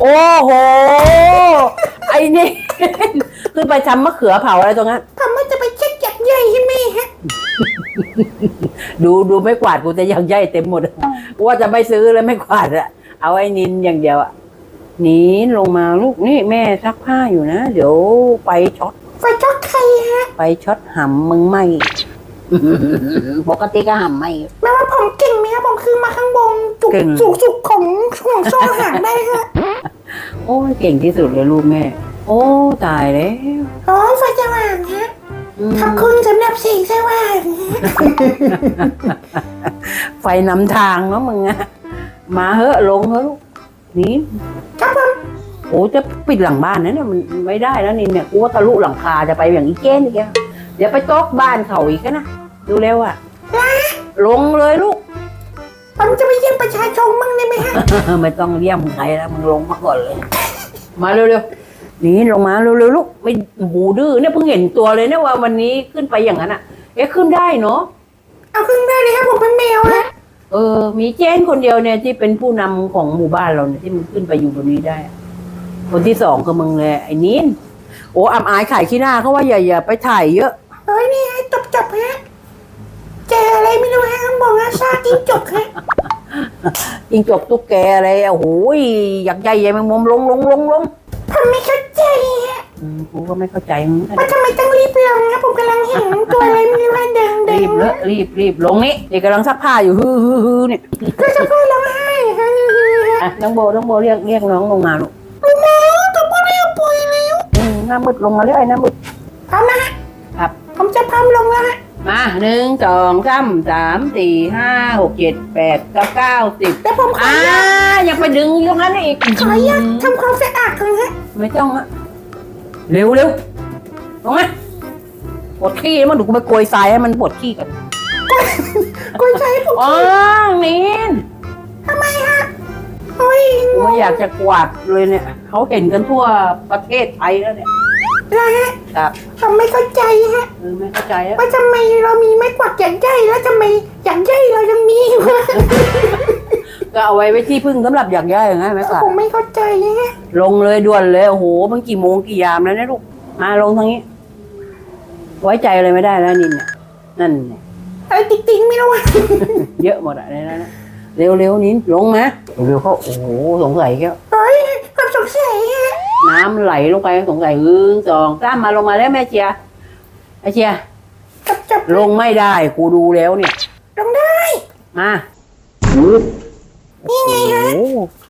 โอ้โห ไอ้นี่ขึ้นไปทำมะเขือเผาอะไรตรงนั้นผมว่าจะไปเช็คจากใหญ่ให้แม่ฮะ ดูดูไม่กวาดกูจะยังใยเต็มหมดว่าจะไม่ซื้อแล้วไม่กวาดอะเอาไอ้นินอย่างเดียวอะนินลงมาลูกนี่แม่ซักผ้าอยู่นะ เดี๋ยวไปช็อตไฟช็อตใครฮะ ไปช็อตหำมึงไม่ปกติก็หำไม่แม้ว่าผมเก่งไหมครับผมคือมาข้างบนจุกเก่งจุกจุกของห่วงโซ่หางได้ฮะ โอ้ยเก่งที่สุดเลยลูกแม่ โอ้ตายแล้วอ๋อไฟสว่างฮะอืมขอบคุณสำหรับสิ่งสว่างฮะไฟนำทางเนาะมึงอะมาเหอะลงเหอะลูกนี่ครับผมโอ้จะปิดหลังบ้านนะเนี่ยมันไม่ได้แล้วนี่เนี่ยกูว่าทะลุหลังคาจะไปอย่างอีเก้นอีกแล้วเดี๋ยวไปตอกบ้านเขาอีกนะดูเร็วอะลงเลยลูก ผมจะไปเยี่ยมประชาชนบ้างได้ไหมฮะ ไม่ต้องเยี่ยมใครแล้วมึงลงมาก่อนเลย มาเร็วๆนี่ลงมาเร็วๆลูกไม่หูดื้อเนี่ยเพิ่งเห็นตัวเลยเนี่ยว่าวันนี้ขึ้นไปอย่างนั้นอะ เอ๊ะขึ้นได้เนาะเอาขึ้นได้เลยครับผมเป็นแมวฮะเออ มีเจนคนเดียวเนี่ยที่เป็นผู้นำของหมู่บ้านเราเนี่ยที่มันขึ้นไปอยู่บนนี้ได้อะคนที่สองคือมึงเลยไอ้นินโอ้อับอายขายขี้หน้าเขาว่าอย่าอย่าไปถ่ายเยอะ เฮ้ยนี่ฮะจบจบฮะเจออะไรไม่รู้ฮะข้างบนฮะซากจิ้งจกฮะ ยิงจบตุ๊กแกอะไรโอ้โหอยากใหญ่ใหญ่แมงมุมลงลงลงลงผมไม่เข้าใจฮะอืมกูก็ไม่เข้าใจมึงว่าทำไมต้องรีบลงนะผมกำลังเห็นตัวอะไรไม่รู้ฮะเดินเดิรีนบเลอะรีบรีบลงนี่เด็กกำลังซักผ้าอยู่ฮือฮือฮือเนี่ยก็จะพูดร้องไห้ฮะอะน้องโบน้องโบเรียกเรียกน้องลงมาลูกลูกน้องตัวพ่อเรียกป่วยแล้วอืมหน้ามืดลงมาเรื่อยหน้ามืด หนึ่งสองสามสามสี่ห้าหกเจ็ดแปดเก้าเก้าสิบแต่ผมขออ่าอนุญาตยังไปดึงอยู่ตรงนั้นอีกขออนุญาตทำความสะอาดก่อนฮะไม่ต้องอะเร็วเร็วลงมาปวดขี้แล้วมันดูกูไปโกยทรายให้มันปวดขี้กันกุยใจผมอ๋อนินทำไมฮะโอ้ยกูอยากจะกวาดเลยเนี่ยเขาเห็นกันทั่วประเทศไทยแล้วเนี่ย นะฮะครับผมไม่เข้าใจฮะ เออไม่เข้าใจอะว่าทำไมเรามีไม้กวาดใหญ่ใหญ่แล้วทำไมใหญ่ใหญ่เรายังมีอยู่ฮะก็เอาไว้ไว้ที่พึ่งสำหรับอยากย้ายอย่างนั้นไหมกวาดผมไม่เข้าใจฮะลงเลยด่วนเลยโอ้โหมันกี่โมงกี่ยามแล้วเนะลูกมาลงทางนี้ ไว้ใจอะไรไม่ได้แล้วนินเนี่ยนั่นเนี่ยอะไรติ๊งๆไม่รู้ฮะเยอะหมดอะในนั้นอะเร็วๆนินลงมาเร็วๆเขาโอ้โหสงสัยแค่เฮ้ยความสงสัยฮะ น้ำไหลลงไปสงสัยอึ้งสองสามมาลงมาแล้วแม่เชียร์ไอเชียร์จับจับลงไม่ได้กูดูแล้วเนี่ย ลงได้มานี่ไงฮะโอ้โห